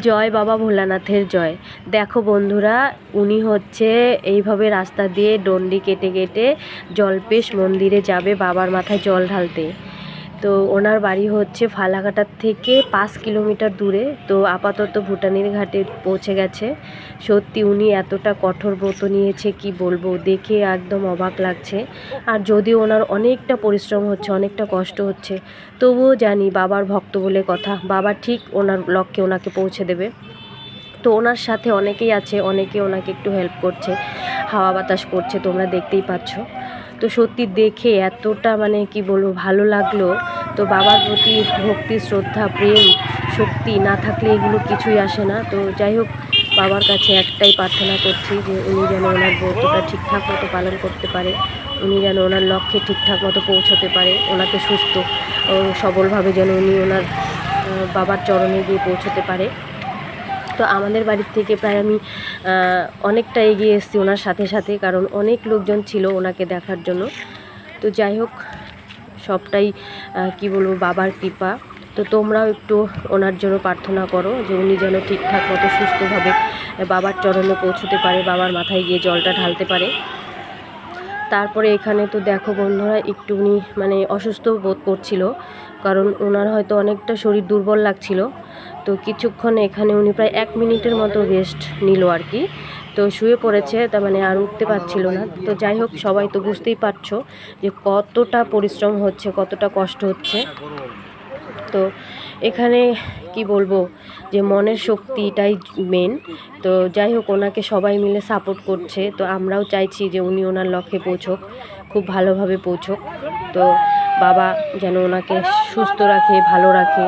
জয় বাবা ভোলানাথের জয়। দেখো বন্ধুরা, উনি হচ্ছে এইভাবে রাস্তা দিয়ে ডন্ডি কেটে কেটে জলপেশ মন্দিরে যাবে বাবার মাথায় জল ঢালতে। তো ওনার বাড়ি হচ্ছে ফালাকাটার থেকে পাঁচ কিলোমিটার দূরে, তো আপাতত ভুটানির ঘাটে পৌঁছে গেছে। সত্যি উনি এতটা কঠোর ব্রত নিয়েছে, কি বলব? দেখে একদম অবাক লাগছে। আর যদিও ওনার অনেকটা পরিশ্রম হচ্ছে, অনেকটা কষ্ট হচ্ছে, তবুও জানি বাবার ভক্ত বলে কথা। বাবা ঠিক ওনার লক্ষ্যে ওনাকে পৌঁছে দেবে। তো ওনার সাথে অনেকেই আছে, অনেকে ওনাকে একটু হেল্প করছে, হাওয়া বাতাস করছে, তোমরা দেখতেই পাচ্ছ। তো সত্যি দেখে এতটা মানে কি বলব, ভালো লাগল। তো বাবার প্রতি ভক্তি, শ্রদ্ধা, প্রেম, শক্তি না থাকলে এগুলো কিছুই আসে না। তো যাই হোক, বাবার কাছে একটাই প্রার্থনা করছি যে উনি যেন ওনার ব্রতটা ঠিকঠাক মতো পালন করতে পারে। উনি যেন ওনার লক্ষ্যে ঠিকঠাক মতো পৌঁছতে পারে, ওনাকে সুস্থ ও সবলভাবে যেন উনি ওনার বাবার চরণে গিয়ে পৌঁছতে পারে। তো আমাদের বাড়ির থেকে প্রায় আমি অনেকটা এগিয়ে এসেছি ওনার সাথে সাথে, কারণ অনেক লোকজন ছিল ওনাকে দেখার জন্য। তো যাই হোক, সবটাই কি বলব, বাবার কৃপা। তো তোমরাও একটু ওনার জন্য প্রার্থনা করো যে উনি যেন ঠিকঠাক মতো সুস্থভাবে বাবার চরণে পৌঁছতে পারে, বাবার মাথায় গিয়ে জলটা ঢালতে পারে। তারপরে এখানে তো দেখো বন্ধুরা একটু উনি মানে অসুস্থ বোধ করছিল, কারণ ওনার হয়তো অনেকটা শরীর দুর্বল লাগছিল। তো কিছুক্ষণ এখানে উনি প্রায় এক মিনিটের মতো রেস্ট নিল আর কি। তো শুয়ে পড়েছে তার মানে আর উঠতে পারছিল না। তো যাই হোক, সবাই তো বুঝতেই পারছ যে কতটা পরিশ্রম হচ্ছে, কতটা কষ্ট হচ্ছে। তো এখানে কি বলব, যে মনের শক্তিটাই মেন তো যাই হোক, ওনাকে সবাই মিলে সাপোর্ট করছে। তো আমরাও চাইছি যে উনি ওনার লক্ষ্যে পৌঁছোক, খুব ভালোভাবে পৌঁছোক। তো বাবা যেন ওনাকে সুস্থ রাখে, ভালো রাখে।